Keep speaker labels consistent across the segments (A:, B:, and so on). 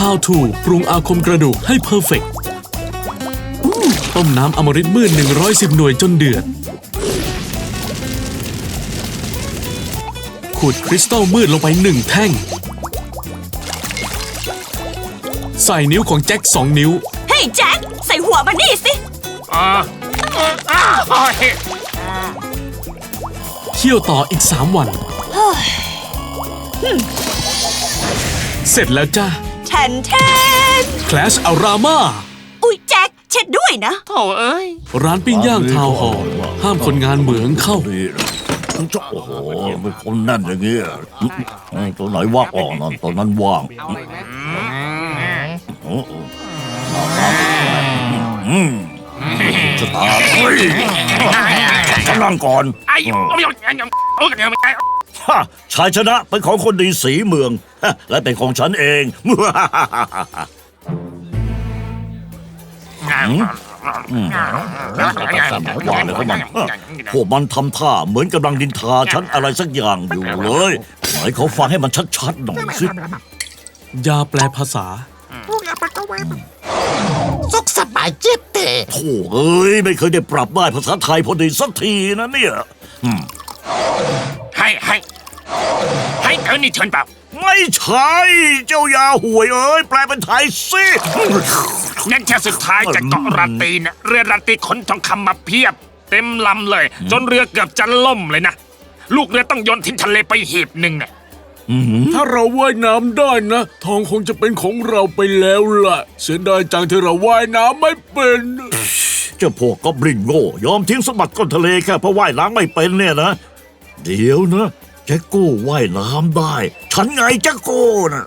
A: How to ปรุงอาคมกระดูกให้เพอร์เฟกต้มน้ำอมฤตมืด110 หน่วยจนเดือด ขุดคริสตัลมืดลงไปหนึ่งแท่ง ใส่นิ้วของแจ็คสองนิ้ว
B: เฮ้ยแจ็คใส่หัวมันนี่สิ
C: อ่า
A: เคี่ยวต่ออีกสามวัน เสร็จแล้วจ้า
B: แทนเทน
A: Clash Arama
B: อุ้ยแจ็คเช็ดด้วยนะ
C: โถเอ้ย
A: ร้านปิ้งย่างทาวน์อนห้ามคนงานเหมืองเข้า
D: นี่นะโอ้โหเป็นคนแน่นอย่างเงี้ยตัวไหนว่างอ่อนนตอนนั้นว่างจะตาเฮ้ยฉันนั่งก่อน
C: ไอ้
D: ชายชนะเป็นของคนดีสีเมือง และเป็นของฉันเอง พวกมันทำท่าเหมือนกำลังดินทาฉันอะไรสักอย่างอยู่เลยไหนเขาฟังให้มันชัดๆหน่อยสิ
A: ยาแปลภาษา
E: สุขสบายเจ็บเตะ
D: โถ่เอ้ย ไม่เคยได้ปรับได้ภาษาไทยพอดีสักทีนะเนี่ย
C: ให้ให้ให้เธอนี่เชิญเปล่า
D: ไม่ใช่ เจ้ายาห่วยเอ้ยแปลเป็นไทยซิ
C: งั้นแค่สุดท้ายจากเกาะราตีนะเรือราตีขนทองคำมาเพียบ เต็มลำเลย จนเรือเกือบจะล่มเลยนะ ลูกเรือต้องโยนทิ้งทะเลไปหีบหนึ่งเนี่ย
A: ถ้าเราว่ายน้ำได้นะ ทองคงจะเป็นของเราไปแล้วล่ะ เสียดายจังที่เราว่ายน้ำไม่เป็น
D: เจ้าพวกก็บลิงโง่ยอมทิ้งสมบัติก้นทะเลแค่เพราะว่ายล้างไม่เป็นเนี่ยนะ เดี๋ยวนะ จ็คโก้ว่ายน้ำได้ ฉันไงแจ็คโก้นะ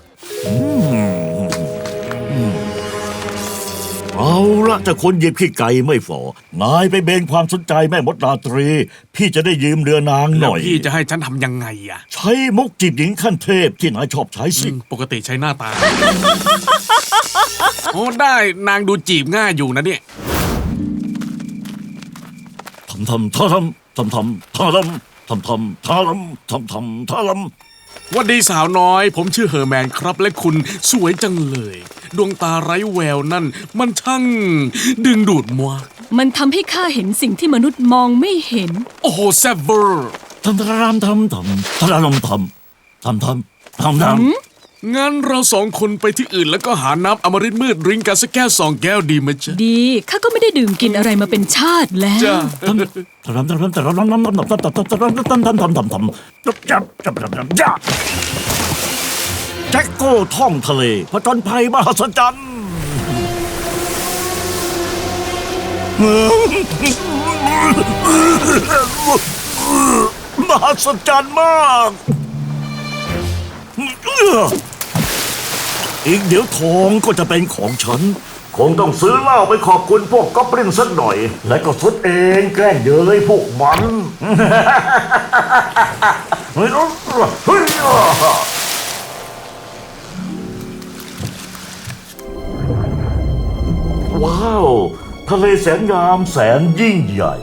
D: เอาละถ้าคนเยีบขี้ไก่ไม่ฝ่อนายไปเบงความสนใจแม่มดราตรี พี่จะได้ยืมเรือนางหน่อย
A: พี่จะให้ฉันทำยังไงอะ
D: ใช้มุกจีบหญิงขั้นเทพที่นายชอบใช้สิ
A: ปกติใช้หน้าตา โอ้ได้นางดูจีบง่ายอยู่นะเนี่ย
D: ทำทำทำทำทำทำทำ ทำทำทาลำทำทำทาลำ
A: วันดีสาวน้อย ผมชื่อเฮอร์แมนครับและคุณสวยจังเลย ดวงตาไร้แววนั่น มันช่างดึงดูดมัว
F: มันทำให้ข้าเห็นสิ่งที่มนุษย์มองไม่เห็น
A: โอ้โหแซบเบอร์
D: ทำทารามทำทำทารามทำทำทำทำทำ
A: งั้นเราสองคนไปที่อื่นแล้วก็หาน้ำอมฤตมืดริ้งกันสักแก้วสองแก้วดีไหมจ๊ะ
F: ดี ข้าก็ไม่ได้ดื่มกินอะไรมาเป็นชาติแล้ว
A: จ้ะ
D: แจ็คโก้ท่องทะเลผจญภัยมหัศจรรย์มหัศจรรย์มาก อีกเดี๋ยวทองก็จะเป็นของฉัน คงต้องซื้อเหล้าไปขอบคุณพวกก๊อบลินสักหน่อย และก็สุดเองแกล้งเย้ยพวกมันเฮ้ยเฮ้ยว้าว ทะเลแสนงามแสนยิ่งใหญ่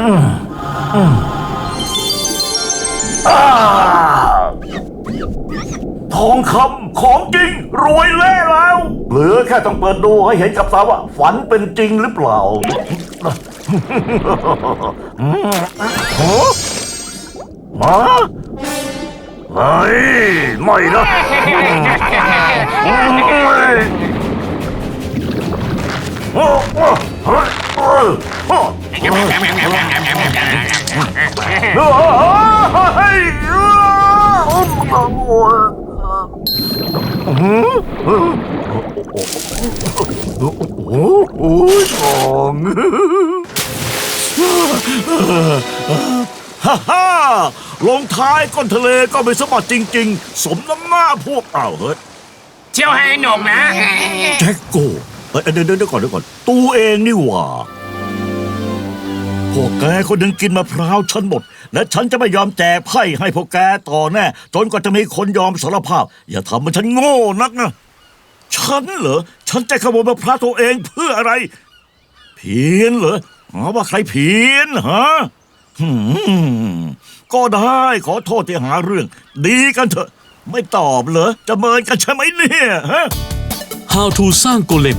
D: อ่า ทองคำของจริง รวยแล่แล้ว เหลือแค่ต้องเปิดดูให้เห็นกับตาว่า ฝันเป็นจริงหรือเปล่าฮะฮะเฮ้ยไม่นะเฮ้ยโอ้โอ้เฮ้ยเฮ้ยโอ้เฮ้ย โอ้ยทองฮ่าฮ่าลงท้ายก้นทะเลก็เป็นสมบัติจริง ๆ สมน้ำหน้าพวกเอ้าเฮ้ย
C: เที่ยวให้หนกนะ
D: แจ็คโก้เอ้ยเดี๋ยวเดี๋ยวเดี๋ยวก่อนเดี๋ยวก่อนตัวเองนี่หว่า พวกแกคนหนึ่งกินมะพร้าวฉันหมด และฉันจะไม่ยอมแจกไพ่ให้พวกแกต่อแน่ จนกว่าจะมีคนยอมสารภาพ อย่าทำมันฉันโง่นักนะ ฉันเหรอ ฉันจะขโมยมะพร้าวตัวเองเพื่ออะไร เพี้ยนเหรอหาว่าใครเพี้ยนฮะหืมก็ได้ขอโทษที่หาเรื่อง ดีกันเถอะ ไม่ตอบเหรอจะเมินกันใช่ไหมเนี่ยฮะ
A: How to สร้างโกเลม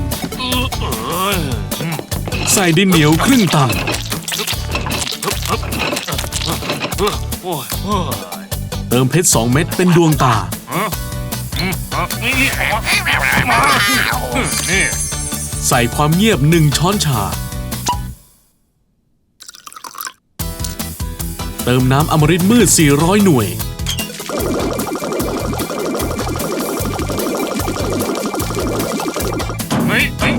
A: ใส่ดินเหนียวครึ่งตัน เติมเพชร2เม็ดเป็นดวงตา ใส่ความเงียบหนึ่งช้อนชา เติมน้ำอมฤตมืด 400 หน่วย
C: เฮ้ยเฮ้ย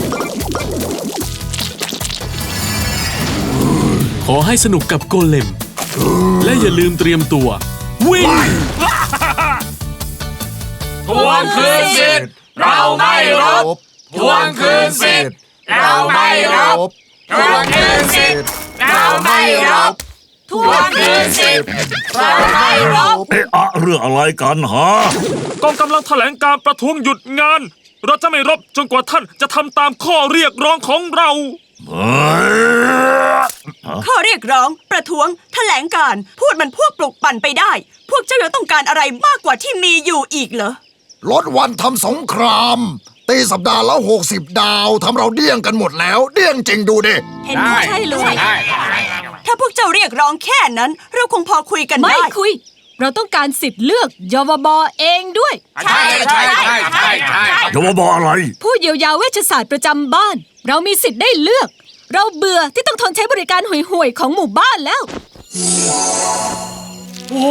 A: ขอให้สนุกกับโกเลม และอย่าลืมเตรียมตัว วิ่ง
C: ทวงคืนสิทธิ์เราไม่รบทวงคืนสิทธิ์เราไม่รบทวงคืนสิทธิ์เราไม่รบทวงคืนสิทธิ์เราไม่รบ
D: เอะอะเรื่องอะไรกันฮะ
C: กองกำลังแถลงการประท้วงหยุดงาน เราจะไม่รบจนกว่าท่านจะทำตามข้อเรียกร้องของเรา
D: เอ้ย
B: ข้อเรียกร้อง ประท้วง แถลงการ พูดมันพวกปลุกปั่นไปได้ พวกเจ้ายังต้องการอะไรมากกว่าที่มีอยู่อีกเหรอ
E: ลดวันทำสงคราม ตีสัปดาห์ละหกสิบดาวทำเราเดี้ยงกันหมดแล้ว เดี้ยงจริงดูดิ
B: เห็นด้วยใช่เลย ถ้าพวกเจ้าเรียกร้องแค่นั้น เราคงพอคุยกัน
F: ไม่
B: ได้
F: คุย เราต้องการสิทธิ์เลือกยวบเองด้วย
B: ใช่ใช่ใช่ใช่ใช่
D: จะมาบอกอะไร
F: ผู้เยียวยาเวชศาสตร์ประจำบ้าน เรามีสิทธิ์ได้เลือก เราเบื่อที่ต้องทนใช้บริการห่วยๆของหมู่บ้านแล้ว
A: โอ้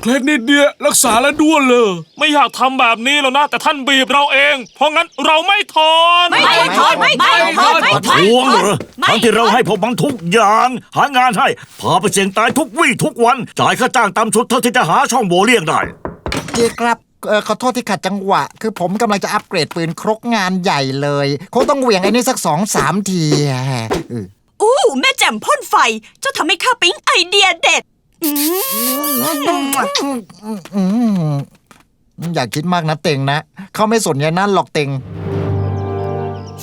A: เคล็ดนิดเดียวรักษาแล้วด้วนเลย
C: ไม่อยากทำแบบนี้แล้วนะ แต่ท่านบีบเราเอง เพราะงั้นเราไม่ทน
B: ไม่ทนไม่ทนไม่ทนไม่ทน
D: ทวงเหรอทั้งที่เราให้พวกมันทุกอย่าง หางานให้พาไปเสี่ยงตายทุกวี่ทุกวัน จ่ายค่าจ้างตามชุดเท่าที่จะหาช่องโหว่เลี่ยงได้
E: เจ๊ครับ เออขอโทษที่ขัดจังหวะ คือผมกำลังจะอัปเกรดปืนครกงานใหญ่เลยคงต้องเหวี่ยงไอ้นี่สักสองสามทีเออ
B: อู้แม่แจ่มพ่นไฟ เจ้าทำให้ข้าปิ๊งไอเดียเด็ด
E: อืมอย่าคิดมากนะเต็งนะ เขาไม่สนใจนั่นหรอกเต็ง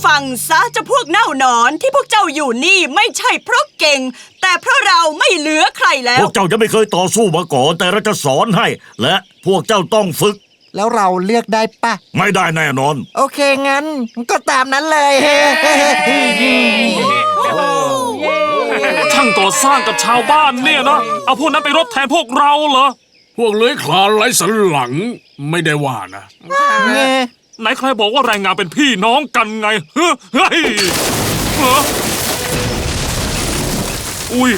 B: ฟังซะเจะพวกเน่านอนที่พวกเจ้าอยู่นี่ไม่ใช่เพราะเก่ง แต่เพราะเราไม่เหลือใครแล้
D: พ
B: ว
D: วกเจ้ายังไม่เคยต่อสู้มาก่อนแต่เราจะสอนให้ และพวกเจ้าต้องฝึก
E: แล้วเราเลือกได้ปะ
D: ไม่ได้แน่นอน
E: โอเคงั้น ก็ตามนั้นเลย
C: ช่างก่อสร้างกับชาวบ้านเนี่ยนะ เอาพวกนั้นไปรบแทนพวกเราเหรอ
A: พวกเลื้อยคลานไร้สันหลังไม่ได้ว่านะ
C: ไหนใครบอกว่าแรงงานเป็นพี่น้องกันไง เฮ้ยเฮ้ยเหรออุ้ย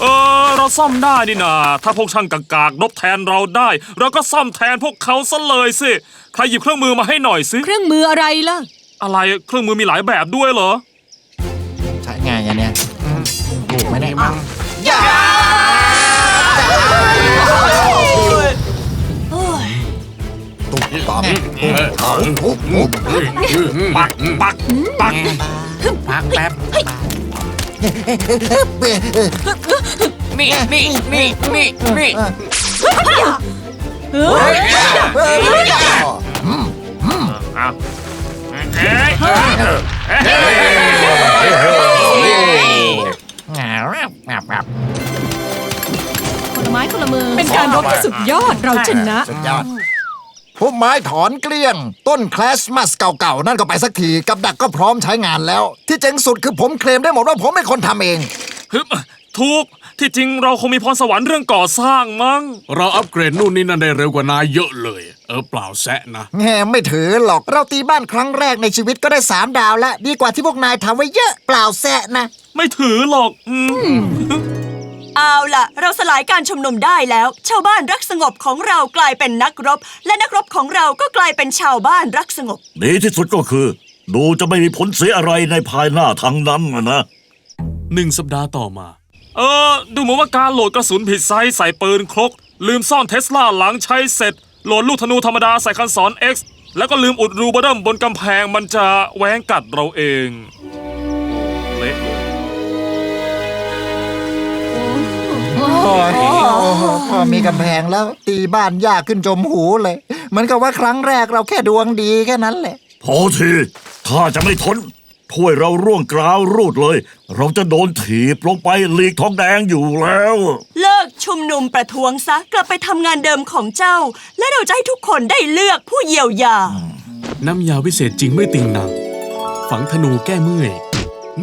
C: เออเราซ่อมได้นี่นาถ้าพวกช่างกากๆนบแทนเราได้ เราก็ซ่อมแทนพวกเขาซะเลยสิใครหยิบเครื่องมือมาให้หน่อยสิ
F: เครื่องมืออะไรล่ะ
C: อะไรเครื่องมือมีหลายแบบด้วยเหรอ
E: ใช่ไงอันเนี้ยอืมถูกไหมเนี่ยตุ๊บปั๊บตุ๊บเผาทุบทุบ
C: ปักปักปัก
G: พักแป๊บ นี่นี่นี่นี่นี่
C: อ้าวเอา
E: แรบงับงับ
F: คนลไม้คนละมือเป็นการรบที่สุดยอดเราชนะ
E: สุดยอด พุ่มไม้ถอนเกลี้ยง ต้นคลาสมัสเก่าๆ นั่นก็ไปสักที กับดักก็พร้อมใช้งานแล้ว ที่เจ๋งสุดคือผมเคลมได้หมดว่าผมเป็นคนทำเอง
C: ฮึบถูกที่จริงเราคงมีพรสวรรค์เรื่องก่อสร้างมั้ง
A: เราอัปเกรดนู่นนี่นั่นได้เร็วกว่านายเยอะเลย เออเปล่าแซะนะ
E: แง่ไม่ถือหรอกเราตีบ้านครั้งแรกในชีวิตก็ได้สามดาวแล้ว ดีกว่าที่พวกนายทำไว้เยอะเปล่าแซะนะ
C: ไม่ถือหรอกอืม
B: เอาล่ะ เราสลายการชุมนุมได้แล้ว ชาวบ้านรักสงบของเรากลายเป็นนักรบ และนักรบของเราก็กลายเป็นชาวบ้านรักสงบ
D: ดีที่สุดก็คือ ดูจะไม่มีผลเสียอะไรในภายหน้าทางนั้นอะนะ
A: หนึ่งสัปดาห์ต่อมา
C: เออ ดูเหมือนว่าการโหลดกระสุนผิดไซส์ใส่ปืนครก ลืมซ่อนเทสลาหลังใช้เสร็จ โหลดลูกธนูธรรมดาใส่คันสอน X แล้วก็ลืมอุดรูเบอร์เดิมบนกำแพงมันจะแหวงกัดเราเอง
E: พอมีกำแพงแล้วตีบ้านยากขึ้นจมหูเลยเหมือนกับว่าครั้งแรกเราแค่ดวงดีแค่นั้นแหละ
D: พอทีข้าจะไม่ทนถ้วยเราร่วงกราวรูดเลย เราจะโดนถีบลงไปหลีกทองแดงอยู่แล้ว
B: เลิกชุมนุมประท้วงซะ กลับไปทำงานเดิมของเจ้า และเราจะให้ทุกคนได้เลือกผู้เยียวยา
A: น้ำยาวิเศษจริงไม่ติงหนัง ฝังธนูแก้เมื่อย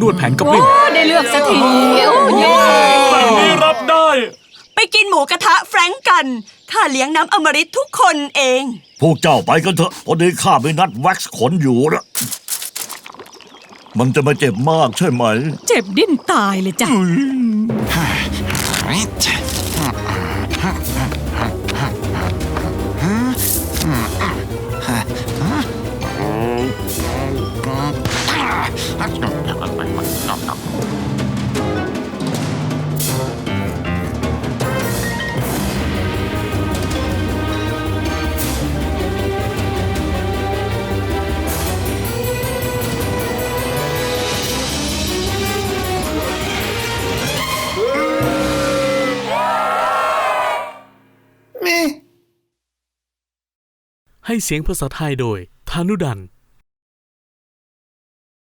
A: นวดแผนกระป
F: โอ้
A: ลิ้น
F: ได้เลือกสักทีโอ้เย้
C: แบบนี้รับได้
B: ไปกินหมูกระทะแฟรงก์กัน ข้าเลี้ยงน้ำอมฤตทุกคนเอง
D: พวกเจ้าไปกันเถอะพอดีข้าไปนัดแว็กซ์ขนอยู่นะมันจะมาเจ็บมากใช่ไหม
F: เจ็บดิ้นตายเลยจ้ะ
A: ให้เสียงภาษาไทยโดย ธานุดัน